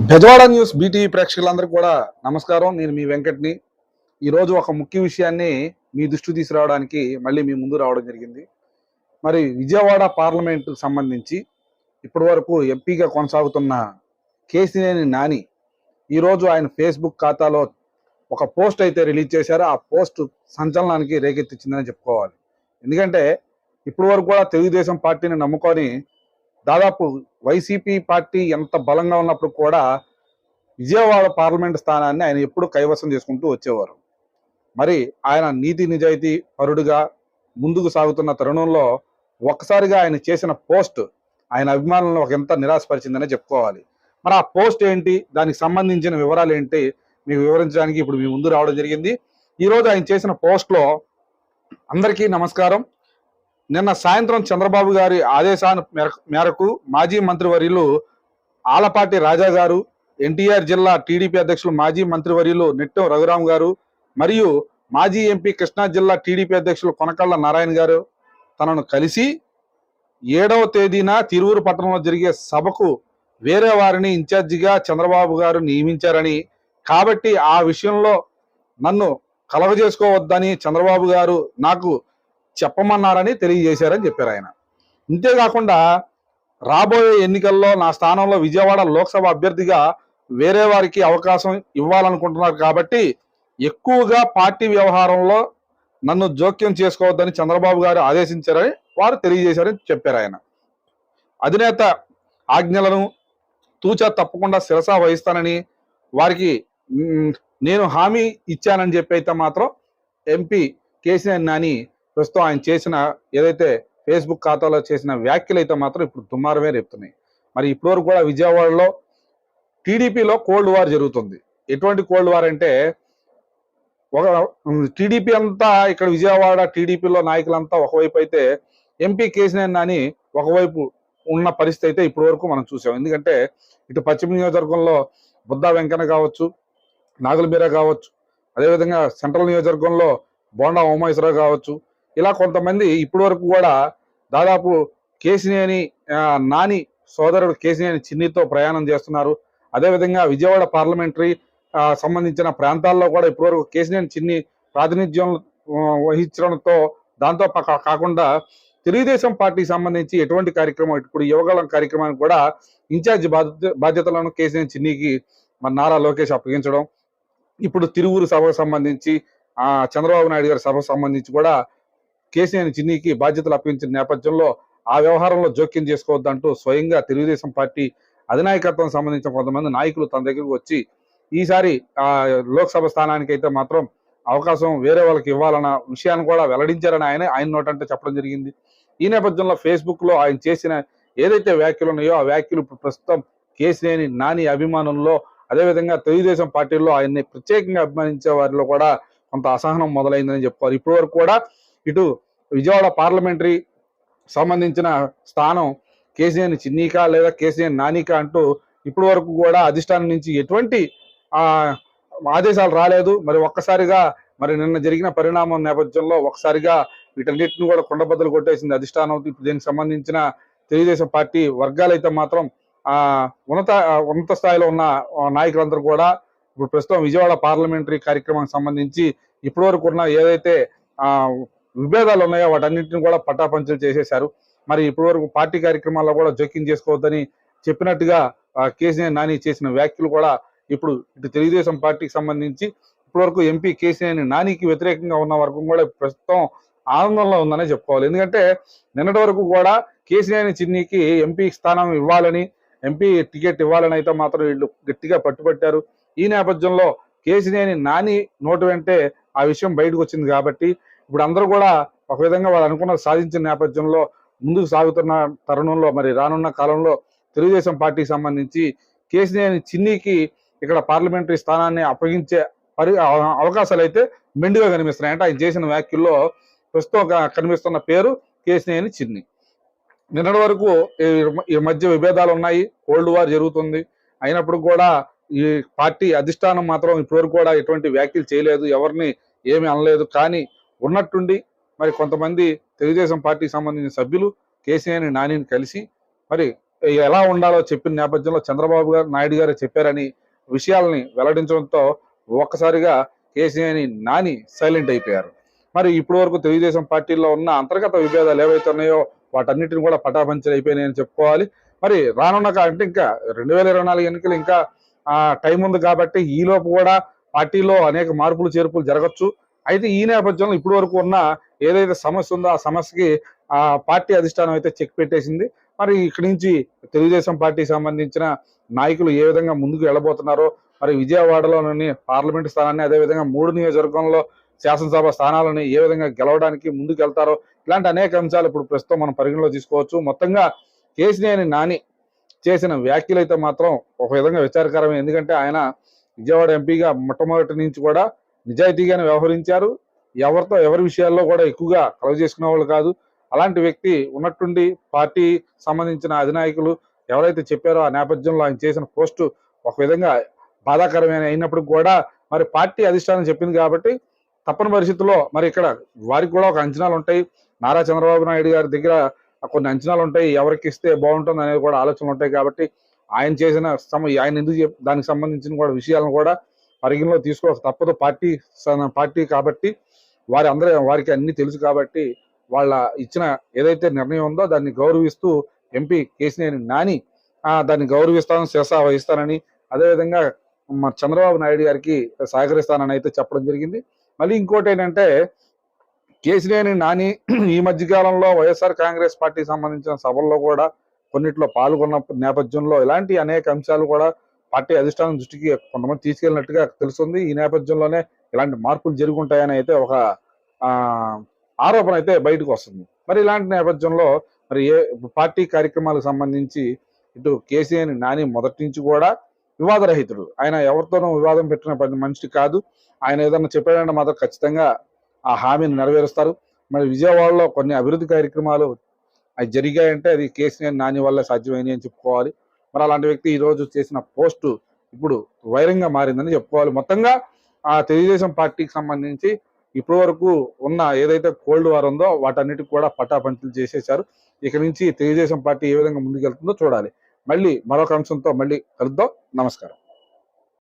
Bezawada news BTV ప్రేక్షకులందరికీ కూడా నమస్కారం. నేను మీ వెంకట్ని. ఈరోజు ఒక ముఖ్య విషయాన్ని మీ దృష్టి తీసుకురావడానికి మళ్ళీ మీ ముందు రావడం జరిగింది. మరి విజయవాడ పార్లమెంటుకు సంబంధించి ఇప్పటి వరకు ఎంపీగా కొనసాగుతున్న కేసినేని నాని ఈరోజు ఆయన ఫేస్బుక్ ఖాతాలో ఒక పోస్ట్ అయితే రిలీజ్ చేశారు. ఆ పోస్ట్ సంచలనానికి రేకెత్తించిందని చెప్పుకోవాలి. ఎందుకంటే ఇప్పటి వరకు కూడా తెలుగుదేశం పార్టీని నమ్ముకొని దాదాపు వైసీపీ పార్టీ ఎంత బలంగా ఉన్నప్పుడు కూడా విజయవాడ పార్లమెంట్ స్థానాన్ని ఆయన ఎప్పుడు కైవసం చేసుకుంటూ వచ్చేవారు. మరి ఆయన నీతి నిజాయితీ పరుడుగా ముందుకు సాగుతున్న తరుణంలో ఒక్కసారిగా ఆయన చేసిన పోస్ట్ ఆయన అభిమానులను ఒక ఎంత నిరాశపరిచిందనే చెప్పుకోవాలి. మరి ఆ పోస్ట్ ఏంటి? దానికి సంబంధించిన వివరాలు ఏంటి? మీకు వివరించడానికి ఇప్పుడు మీ ముందు రావడం జరిగింది. ఈరోజు ఆయన చేసిన పోస్ట్లో అందరికీ నమస్కారం. నిన్న సాయంత్రం చంద్రబాబు గారి ఆదేశాల మేరకు మేరకు మాజీ మంత్రివర్యులు ఆలపాటి రాజా గారు ఎన్టీఆర్ జిల్లా టీడీపీ అధ్యక్షులు మాజీ మంత్రివర్యులు నిట్టం రఘురాం గారు మరియు మాజీ ఎంపీ కృష్ణా జిల్లా టీడీపీ అధ్యక్షులు కొనకళ్ళ నారాయణ గారు తనను కలిసి ఏడవ తేదీన తిరువురు పట్టణంలో జరిగే సభకు వేరే వారిని ఇన్ఛార్జిగా చంద్రబాబు గారు నియమించారని. కాబట్టి ఆ విషయంలో నన్ను కలగజేసుకోవద్దని చంద్రబాబు గారు నాకు చెప్పమన్నారని తెలియజేశారని చెప్పారు ఆయన. ఇంతేకాకుండా రాబోయే ఎన్నికల్లో నా స్థానంలో విజయవాడ లోక్సభ అభ్యర్థిగా వేరే వారికి అవకాశం ఇవ్వాలనుకుంటున్నారు కాబట్టి ఎక్కువగా పార్టీ వ్యవహారంలో నన్ను జోక్యం చేసుకోవద్దని చంద్రబాబు గారు ఆదేశించారని వారు తెలియజేశారని చెప్పారు ఆయన. అధినేత ఆజ్ఞలను తూచా తప్పకుండా శిరస వహిస్తానని వారికి నేను హామీ ఇచ్చానని చెప్పి అయితే మాత్రం ఎంపీ కేసీఆర్ నాని ప్రస్తుతం ఆయన చేసిన ఏదైతే ఫేస్బుక్ ఖాతాలో చేసిన వ్యాఖ్యలు అయితే మాత్రం ఇప్పుడు దుమ్మారమే రేపుతున్నాయి. మరి ఇప్పటివరకు కూడా విజయవాడలో టీడీపీలో కోల్డ్ వార్ జరుగుతుంది. ఎటువంటి కోల్డ్ వార్ అంటే ఒక టీడీపీ అంతా ఇక్కడ విజయవాడ టీడీపీలో నాయకులంతా ఒకవైపు అయితే ఎంపీ కేసీఆర్ నాని ఒకవైపు ఉన్న పరిస్థితి అయితే ఇప్పటి వరకు మనం చూసాం. ఎందుకంటే ఇటు పశ్చిమ నియోజకవర్గంలో బుద్ధా వెంకన్న కావచ్చు నాగుల కావచ్చు అదేవిధంగా సెంట్రల్ నియోజకవర్గంలో బోండా ఉమేశ్వరరావు కావచ్చు ఇలా కొంతమంది ఇప్పటి వరకు కూడా దాదాపు కేసినేని నాని సోదరుడు కేసినేని చిన్నితో ప్రయాణం చేస్తున్నారు. అదేవిధంగా విజయవాడ పార్లమెంటరీ సంబంధించిన ప్రాంతాల్లో కూడా ఇప్పటివరకు కేసినేని చిన్ని ప్రాతినిధ్యం వహించడంతో దాంతో కాకుండా తెలుగుదేశం పార్టీకి సంబంధించి ఎటువంటి కార్యక్రమం ఇప్పుడు యువగలం కార్యక్రమానికి కూడా ఇన్ఛార్జ్ బాధ్యత బాధ్యతలను కేసీఆర్ చిన్నికి మన నారా లోకేష్ అప్పగించడం. ఇప్పుడు తిరువురు సభకు సంబంధించి చంద్రబాబు నాయుడు గారి సభకు సంబంధించి కూడా కేసీఆర్ చిన్నీకి బాధ్యతలు అప్పగించిన నేపథ్యంలో ఆ వ్యవహారంలో జోక్యం చేసుకోవద్దంటూ స్వయంగా తెలుగుదేశం పార్టీ అధినాయకత్వం సంబంధించిన కొంతమంది నాయకులు తన దగ్గరకు వచ్చి ఈసారి ఆ లోక్సభ స్థానానికి అయితే మాత్రం అవకాశం వేరే వాళ్ళకి ఇవ్వాలన్న విషయాన్ని కూడా వెల్లడించారని ఆయన ఆయన నోటంటే చెప్పడం జరిగింది. ఈ నేపథ్యంలో ఫేస్బుక్లో ఆయన చేసిన ఏదైతే వ్యాఖ్యలు ఉన్నాయో ఆ వ్యాఖ్యలు ఇప్పుడు ప్రస్తుతం కేసీనేని నాని అభిమానుల్లో అదేవిధంగా తెలుగుదేశం పార్టీలో ఆయన్ని ప్రత్యేకంగా అభిమానించే వారిలో కూడా కొంత అసహనం మొదలైందని చెప్పుకోవాలి. ఇప్పటి వరకు కూడా ఇటు విజయవాడ పార్లమెంటరీ సంబంధించిన స్థానం కేసీఆర్ చిన్నీకా లేదా కేసీఆర్ నానికా అంటూ ఇప్పటి వరకు కూడా అధిష్టానం నుంచి ఎటువంటి ఆదేశాలు రాలేదు. మరి ఒక్కసారిగా మరి నిన్న జరిగిన పరిణామం నేపథ్యంలో ఒకసారిగా వీటన్నిటిని కూడా కొండబద్దలు కొట్టేసింది అధిష్టానం. ఇప్పుడు దీనికి సంబంధించిన తెలుగుదేశం పార్టీ వర్గాలు అయితే మాత్రం ఆ ఉన్నత ఉన్నత స్థాయిలో ఉన్న నాయకులందరూ కూడా ఇప్పుడు ప్రస్తుతం విజయవాడ పార్లమెంటరీ కార్యక్రమానికి సంబంధించి ఇప్పటి వరకు ఉన్న ఏదైతే విభేదాలు ఉన్నాయో వాటన్నింటిని కూడా పటాపంచలు చేసేశారు. మరి ఇప్పటి వరకు పార్టీ కార్యక్రమాల్లో కూడా జోక్యం చేసుకోవద్దని చెప్పినట్టుగా కేసీఆర్ నాని చేసిన వ్యాఖ్యలు కూడా ఇప్పుడు ఇటు తెలుగుదేశం పార్టీకి సంబంధించి ఇప్పటివరకు ఎంపీ కేసీఆర్ నానికి వ్యతిరేకంగా ఉన్న వరకు కూడా ప్రస్తుతం ఆనందంలో ఉందనే చెప్పుకోవాలి. ఎందుకంటే నిన్నటి వరకు కూడా కేసీఆర్ చిన్నికి ఎంపీ స్థానం ఇవ్వాలని ఎంపీ టికెట్ ఇవ్వాలని అయితే మాత్రం వీళ్ళు గట్టిగా పట్టుబట్టారు. ఈ నేపథ్యంలో కేసీఆర్ నాని నోటు వెంటే ఆ విషయం బయటకు వచ్చింది కాబట్టి ఇప్పుడు అందరూ కూడా ఒక విధంగా వాళ్ళు అనుకున్న సాధించిన నేపథ్యంలో ముందుకు సాగుతున్న తరుణంలో మరి రానున్న కాలంలో తెలుగుదేశం పార్టీకి సంబంధించి కేసీనేని చిన్నికి ఇక్కడ పార్లమెంటరీ స్థానాన్ని అప్పగించే పరి అవకాశాలు అయితే మెండుగా కనిపిస్తున్నాయి. అంటే ఆయన చేసిన వ్యాఖ్యల్లో ప్రస్తుతం కనిపిస్తున్న పేరు కేసీనేని చిన్ని. నిన్నటి వరకు ఈ- ఈ మధ్య విభేదాలు ఉన్నాయి. కోల్డ్ వార్ జరుగుతుంది. అయినప్పుడు కూడా ఈ పార్టీ అధిష్టానం మాత్రం ఇప్పటివరకు కూడా ఎటువంటి వ్యాఖ్యలు చేయలేదు. ఎవరిని ఏమీ అనలేదు. కానీ ఉన్నట్టుండి మరి కొంతమంది తెలుగుదేశం పార్టీకి సంబంధించిన సభ్యులు కేసీఆర్ నానిని కలిసి మరి ఎలా ఉండాలో చెప్పిన నేపథ్యంలో చంద్రబాబు గారు నాయుడు గారు చెప్పారని విషయాల్ని వెల్లడించడంతో ఒక్కసారిగా కేసీఆర్ని నాని సైలెంట్ అయిపోయారు. మరి ఇప్పటి వరకు తెలుగుదేశం పార్టీలో ఉన్న అంతర్గత విభేదాలు ఏవైతే ఉన్నాయో వాటన్నిటిని కూడా పటాపంచలు అయిపోయినాయని చెప్పుకోవాలి. మరి రానున్న అంటే ఇంకా రెండు వేల ఇరవై నాలుగు ఎన్నికలు ఇంకా టైం ఉంది కాబట్టి ఈలోపు కూడా పార్టీలో అనేక మార్పులు చేర్పులు జరగచ్చు. అయితే ఈ నేపథ్యంలో ఇప్పటి వరకు ఉన్న ఏదైతే సమస్య ఉందో ఆ సమస్యకి ఆ పార్టీ అధిష్టానం అయితే చెక్ పెట్టేసింది. మరి ఇక్కడి నుంచి తెలుగుదేశం పార్టీకి సంబంధించిన నాయకులు ఏ విధంగా ముందుకు వెళ్ళబోతున్నారో మరి విజయవాడలోని పార్లమెంట్ స్థానాన్ని అదేవిధంగా మూడు నియోజకవర్గంలో శాసనసభ స్థానాలను ఏ విధంగా గెలవడానికి ముందుకు వెళ్తారో ఇలాంటి అనేక అంశాలు ఇప్పుడు ప్రస్తుతం మనం పరిగణలో తీసుకోవచ్చు. మొత్తంగా కేసినేని నాని చేసిన వ్యాఖ్యలు అయితే మాత్రం ఒక విధంగా విచారకరమే. ఎందుకంటే ఆయన విజయవాడ ఎంపీగా మొట్టమొదటి నుంచి కూడా నిజాయితీగానే వ్యవహరించారు. ఎవరితో ఎవరి విషయాల్లో కూడా ఎక్కువగా కలవ చేసుకునే వాళ్ళు కాదు. అలాంటి వ్యక్తి ఉన్నట్టుండి పార్టీ సంబంధించిన అధినాయకులు ఎవరైతే చెప్పారో ఆ నేపథ్యంలో ఆయన చేసిన పోస్టు ఒక విధంగా బాధాకరమైన అయినప్పుడు కూడా మరి పార్టీ అధిష్టానం చెప్పింది కాబట్టి తప్పని పరిస్థితుల్లో మరి ఇక్కడ వారికి కూడా ఒక అంచనాలు ఉంటాయి. నారా చంద్రబాబు నాయుడు గారి దగ్గర కొన్ని అంచనాలు ఉంటాయి. ఎవరికి ఇస్తే బాగుంటుంది అనేది కూడా ఆలోచనలు ఉంటాయి కాబట్టి ఆయన చేసిన సమ ఆయన ఎందుకు దానికి సంబంధించిన కూడా విషయాలను కూడా పరిగణలో తీసుకోక తప్పదు. పార్టీ పార్టీ కాబట్టి వారి అందరూ వారికి అన్ని తెలుసు కాబట్టి వాళ్ళ ఇచ్చిన ఏదైతే నిర్ణయం ఉందో దాన్ని గౌరవిస్తూ ఎంపీ కేసినేని నాని దాన్ని గౌరవిస్తాను శిరసా వహిస్తానని అదేవిధంగా మన చంద్రబాబు నాయుడు గారికి సహకరిస్తానని అయితే చెప్పడం జరిగింది. మళ్ళీ ఇంకోటి ఏంటంటే కేసినేని నాని ఈ మధ్య కాలంలో వైఎస్ఆర్ కాంగ్రెస్ పార్టీకి సంబంధించిన సభల్లో కూడా కొన్నిట్లో పాల్గొన్న నేపథ్యంలో ఇలాంటి అనేక అంశాలు కూడా పార్టీ అధిష్టానం దృష్టికి కొంతమంది తీసుకెళ్ళినట్టుగా తెలుస్తుంది. ఈ నేపథ్యంలోనే ఇలాంటి మార్పులు జరుగుంటాయని అయితే ఒక ఆరోపణ అయితే బయటకు వస్తుంది. మరి ఇలాంటి నేపథ్యంలో మరి ఏ పార్టీ కార్యక్రమాలకు సంబంధించి ఇటు కేసీఆర్ నాని మొదటి నుంచి కూడా వివాదరహితుడు. ఆయన ఎవరితోనూ వివాదం పెట్టిన పని మనిషి కాదు. ఆయన ఏదన్నా చెప్పాడంటే మాత్రం ఖచ్చితంగా ఆ హామీని నెరవేరుస్తారు. మరి విజయవాడలో కొన్ని అభివృద్ధి కార్యక్రమాలు అవి జరిగాయంటే అది కేసీఆర్ నాని వల్ల సాధ్యమైనవి అని చెప్పుకోవాలి. మరి అలాంటి వ్యక్తి ఈరోజు చేసిన పోస్టు ఇప్పుడు వైరంగా మారిందని చెప్పుకోవాలి. మొత్తంగా ఆ తెలుగుదేశం పార్టీకి సంబంధించి ఇప్పటి వరకు ఉన్న ఏదైతే కోల్డ్ వార్ ఉందో వాటన్నిటికి కూడా పటాపంచులు చేసేశారు. ఇక నుంచి తెలుగుదేశం పార్టీ ఏ విధంగా ముందుకెళ్తుందో చూడాలి. మళ్ళీ మరొక అంశంతో మళ్ళీ కలుద్దాం. నమస్కారం.